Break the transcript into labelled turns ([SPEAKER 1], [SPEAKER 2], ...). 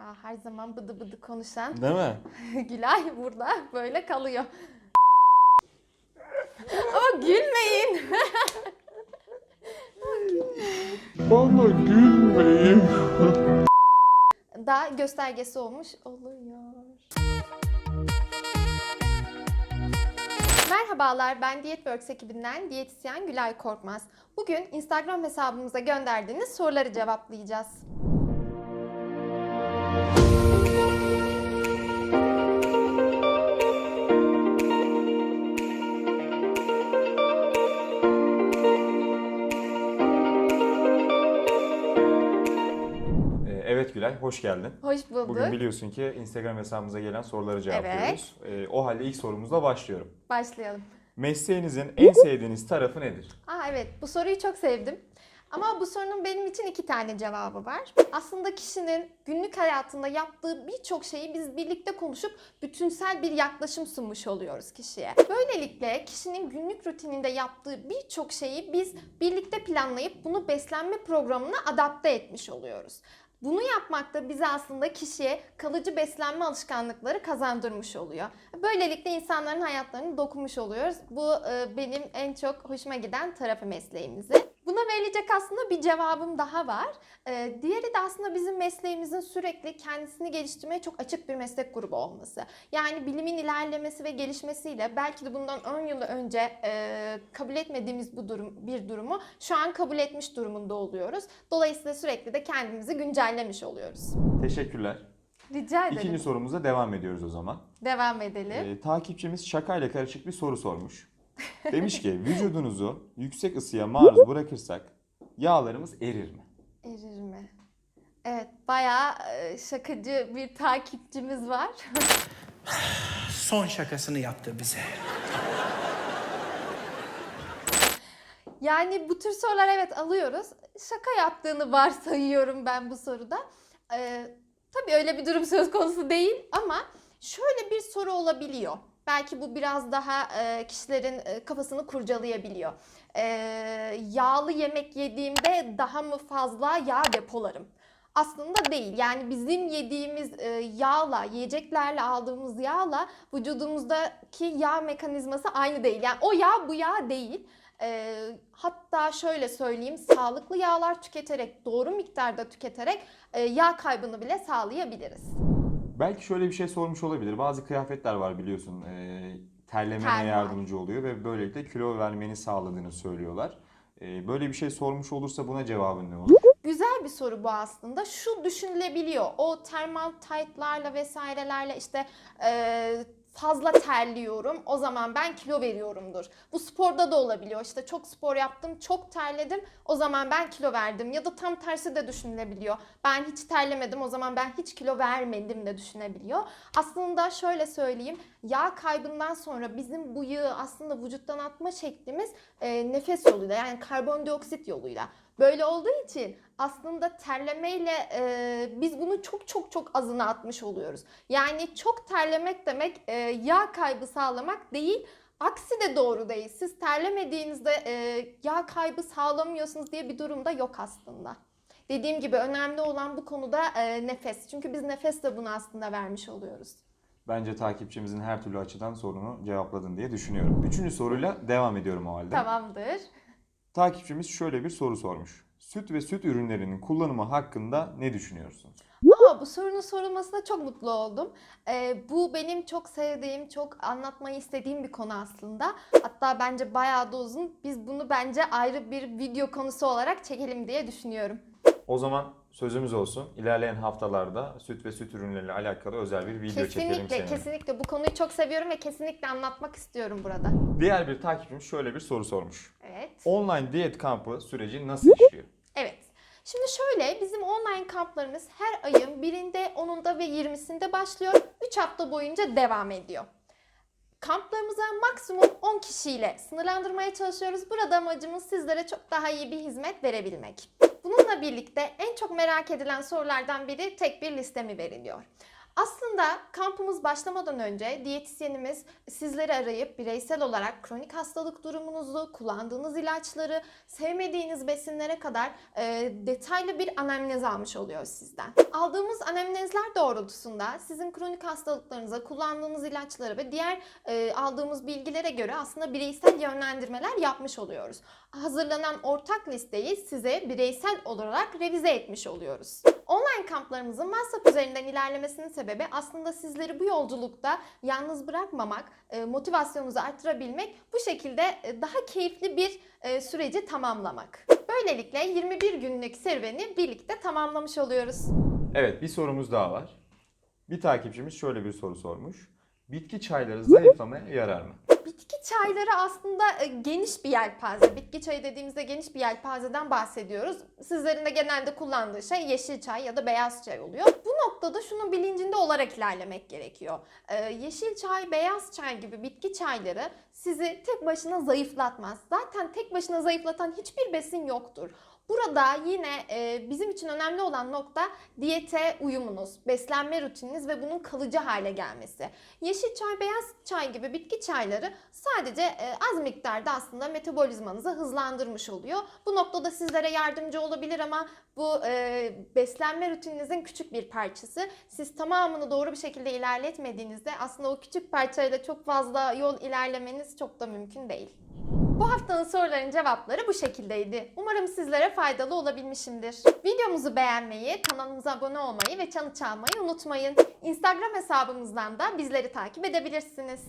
[SPEAKER 1] Aa, her zaman bıdı bıdı konuşan
[SPEAKER 2] Değil mi?
[SPEAKER 1] Gülay burada böyle kalıyor. Ama gülmeyin.
[SPEAKER 2] Bana gülmeyin.
[SPEAKER 1] Daha göstergesi olmuş oluyor. Merhabalar ben Diyetworks ekibinden diyetisyen Gülay Korkmaz. Bugün Instagram hesabımıza gönderdiğiniz soruları cevaplayacağız.
[SPEAKER 2] Evet Gülay, hoş geldin.
[SPEAKER 1] Hoş bulduk.
[SPEAKER 2] Bugün biliyorsun ki Instagram hesabımıza gelen soruları cevaplıyoruz. Ee, o halde ilk sorumuzla başlıyorum.
[SPEAKER 1] Başlayalım.
[SPEAKER 2] Mesleğinizin en sevdiğiniz tarafı nedir?
[SPEAKER 1] Aa evet bu soruyu çok sevdim. Ama bu sorunun benim için iki tane cevabı var. Aslında kişinin günlük hayatında yaptığı birçok şeyi biz birlikte konuşup bütünsel bir yaklaşım sunmuş oluyoruz kişiye. Böylelikle kişinin günlük rutininde yaptığı birçok şeyi biz birlikte planlayıp bunu beslenme programına adapte etmiş oluyoruz. Bunu yapmak da bize aslında kişiye kalıcı beslenme alışkanlıkları kazandırmış oluyor. Böylelikle insanların hayatlarını dokunmuş oluyoruz. Bu e, benim en çok hoşuma giden tarafı mesleğimizi. Buna verilecek aslında bir cevabım daha var. E, diğeri de aslında bizim mesleğimizin sürekli kendisini geliştirmeye çok açık bir meslek grubu olması. Yani bilimin ilerlemesi ve gelişmesiyle belki de bundan 10 yıl önce e, kabul etmediğimiz bu durum bir durumu şu an kabul etmiş durumunda oluyoruz. Dolayısıyla sürekli de kendimizi güncellemiş oluyoruz.
[SPEAKER 2] Teşekkürler.
[SPEAKER 1] Rica ederim.
[SPEAKER 2] İkinci sorumuza devam ediyoruz o zaman.
[SPEAKER 1] Devam edelim.
[SPEAKER 2] Ee, takipçimiz şakayla karışık bir soru sormuş. Demiş ki vücudunuzu yüksek ısıya maruz bırakırsak yağlarımız erir mi?
[SPEAKER 1] Erir mi? Evet, bayağı e, şakacı bir takipçimiz var.
[SPEAKER 3] son şakasını yaptı bize.
[SPEAKER 1] Yani bu tür sorular evet alıyoruz. Şaka yaptığını varsayıyorum ben bu soruda. Ee, tabii öyle bir durum söz konusu değil ama şöyle bir soru olabiliyor. Belki bu biraz daha e, kişilerin e, kafasını kurcalayabiliyor. Ee, yağlı yemek yediğimde daha mı fazla yağ depolarım? Aslında değil. Yani bizim yediğimiz e, yağla, yiyeceklerle aldığımız yağla vücudumuzdaki yağ mekanizması aynı değil. Yani o yağ bu yağ değil. E, hatta şöyle söyleyeyim, sağlıklı yağlar tüketerek, doğru miktarda tüketerek e, yağ kaybını bile sağlayabiliriz.
[SPEAKER 2] Belki şöyle bir şey sormuş olabilir. Bazı kıyafetler var biliyorsun. E, terlemene
[SPEAKER 1] Termal.
[SPEAKER 2] yardımcı oluyor ve böylelikle kilo vermeni sağladığını söylüyorlar. E, böyle bir şey sormuş olursa buna cevabın ne olur?
[SPEAKER 1] Güzel bir soru bu aslında. Şu düşünülebiliyor. O termal tight'larla vesairelerle işte e, fazla terliyorum. O zaman ben kilo veriyorumdur. Bu sporda da olabiliyor. İşte çok spor yaptım, çok terledim. O zaman ben kilo verdim. Ya da tam tersi de düşünülebiliyor. Ben hiç terlemedim. O zaman ben hiç kilo vermedim de düşünebiliyor. Aslında şöyle söyleyeyim. Yağ kaybından sonra bizim bu yağı aslında vücuttan atma şeklimiz e, nefes yoluyla yani karbondioksit yoluyla. Böyle olduğu için aslında terlemeyle e, biz bunu çok çok çok azına atmış oluyoruz. Yani çok terlemek demek e, yağ kaybı sağlamak değil. Aksi de doğru değil. Siz terlemediğinizde e, yağ kaybı sağlamıyorsunuz diye bir durum da yok aslında. Dediğim gibi önemli olan bu konuda e, nefes. Çünkü biz nefesle bunu aslında vermiş oluyoruz.
[SPEAKER 2] Bence takipçimizin her türlü açıdan sorunu cevapladın diye düşünüyorum. Üçüncü soruyla devam ediyorum o halde.
[SPEAKER 1] Tamamdır.
[SPEAKER 2] Takipçimiz şöyle bir soru sormuş. Süt ve süt ürünlerinin kullanımı hakkında ne düşünüyorsunuz?
[SPEAKER 1] Aa, bu sorunun sorulmasına çok mutlu oldum. Ee, bu benim çok sevdiğim, çok anlatmayı istediğim bir konu aslında. Hatta bence bayağı da uzun. Biz bunu bence ayrı bir video konusu olarak çekelim diye düşünüyorum.
[SPEAKER 2] O zaman sözümüz olsun. İlerleyen haftalarda süt ve süt ürünleriyle alakalı özel bir video çekelim
[SPEAKER 1] kesinlikle,
[SPEAKER 2] seninle.
[SPEAKER 1] kesinlikle bu konuyu çok seviyorum ve kesinlikle anlatmak istiyorum burada.
[SPEAKER 2] Diğer bir takipçimiz şöyle bir soru sormuş.
[SPEAKER 1] Evet.
[SPEAKER 2] Online diyet kampı süreci nasıl işliyor?
[SPEAKER 1] Evet. Şimdi şöyle bizim online kamplarımız her ayın birinde, 10'unda ve 20'sinde başlıyor. 3 hafta boyunca devam ediyor. Kamplarımıza maksimum 10 kişiyle sınırlandırmaya çalışıyoruz. Burada amacımız sizlere çok daha iyi bir hizmet verebilmek. Bununla birlikte en çok merak edilen sorulardan biri tek bir liste mi veriliyor? Aslında kampımız başlamadan önce diyetisyenimiz sizleri arayıp bireysel olarak kronik hastalık durumunuzu, kullandığınız ilaçları, sevmediğiniz besinlere kadar e, detaylı bir anamnez almış oluyor sizden. Aldığımız anemnezler doğrultusunda sizin kronik hastalıklarınıza, kullandığınız ilaçlara ve diğer e, aldığımız bilgilere göre aslında bireysel yönlendirmeler yapmış oluyoruz. Hazırlanan ortak listeyi size bireysel olarak revize etmiş oluyoruz. Online kamplarımızın WhatsApp üzerinden ilerlemesinin sebebi aslında sizleri bu yolculukta yalnız bırakmamak, e, motivasyonunuzu arttırabilmek, bu şekilde e, daha keyifli bir e, süreci tamamlamak. Böylelikle 21 günlük serüveni birlikte tamamlamış oluyoruz.
[SPEAKER 2] Evet bir sorumuz daha var. Bir takipçimiz şöyle bir soru sormuş. Bitki çayları zayıflamaya yarar mı?
[SPEAKER 1] Bitki çayları aslında e, geniş bir yelpaze. Bitki çayı dediğimizde geniş bir yelpazeden bahsediyoruz. Sizlerin de genelde kullandığı şey yeşil çay ya da beyaz çay oluyor. Bu noktada şunun bilincinde olarak ilerlemek gerekiyor. Ee, yeşil çay, beyaz çay gibi bitki çayları sizi tek başına zayıflatmaz. Zaten tek başına zayıflatan hiçbir besin yoktur. Burada yine e, bizim için önemli olan nokta diyete uyumunuz, beslenme rutininiz ve bunun kalıcı hale gelmesi. Yeşil çay, beyaz çay gibi bitki çayları sadece e, az miktarda aslında metabolizmanızı hızlandırmış oluyor. Bu noktada sizlere yardımcı olabilir ama bu e, beslenme rutininizin küçük bir parçası. Siz tamamını doğru bir şekilde ilerletmediğinizde aslında o küçük parçayla çok fazla yol ilerlemeniz çok da mümkün değil. Bu haftanın soruların cevapları bu şekildeydi. Umarım sizlere faydalı olabilmişimdir. Videomuzu beğenmeyi, kanalımıza abone olmayı ve çanı çalmayı unutmayın. Instagram hesabımızdan da bizleri takip edebilirsiniz.